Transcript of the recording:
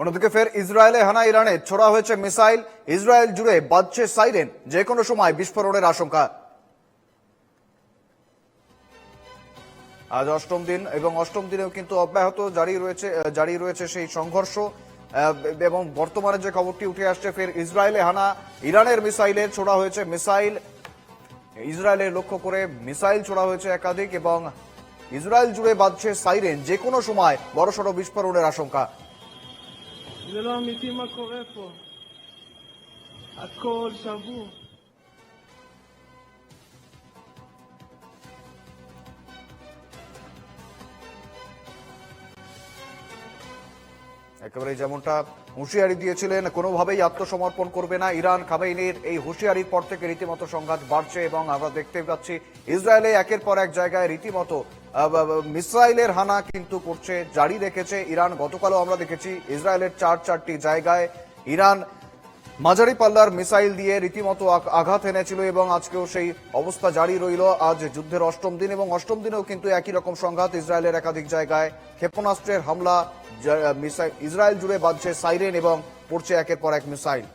অন্যদিকে ফের ইসরায়েলে হানা ইরানে ছোড়া হয়েছে মিসাইল। ইসরায়েল জুড়ে বাজছে সাইরেন যে কোনো সময় বিস্ফোরণের আশঙ্কা। আজ অষ্টম দিন এবং অষ্টম দিনেও কিন্তু অব্যাহত জারি রয়েছে জারি রয়েছে সেই সংঘর্ষ। এবং বর্তমানে যে খবরটি উঠে আসছে, ফের ইসরায়েলে হানা ইরানের মিসাইলে ছোড়া হয়েছে মিসাইল। ইসরায়েলের লক্ষ্য করে মিসাইল ছোড়া হয়েছে একাধিক এবং ইসরায়েল জুড়ে বাজছে সাইরেন যে কোনো সময় বড়সড় বিস্ফোরণের আশঙ্কা। זה לא אמיתי מה קורה פה. הכל שבור. একেবারে যেমনটা হুঁশিয়ারি দিয়েছিলেন, কোনোভাবেই আত্মসমর্পণ করবে না ইরান। খামেইনির এই হুঁশিয়ারির পর থেকে রীতিমতো সংঘাত বাড়ছে এবং আমরা দেখতে পাচ্ছি ইসরায়েলে একের পর এক জায়গায় রীতিমতো মিসাইলের হানা কিন্তু করছে, জারি রেখেছে ইরান। গতকালও আমরা দেখেছি ইসরায়েলের চার চারটি জায়গায় ইরান মাঝারি পাল্লার মিসাইল দিয়ে রীতিমতো আঘাত এনেছিল এবং আজকেও সেই অবস্থা জারি রইল। আজ যুদ্ধের অষ্টম দিন এবং অষ্টম দিনেও কিন্তু একই রকম সংঘাত ইসরায়েলের একাধিক জায়গায়। ক্ষেপণাস্ত্রের হামলা ইসরায়েল জুড়ে বাজছে সাইরেন এবং পড়ছে একের পর এক মিসাইল।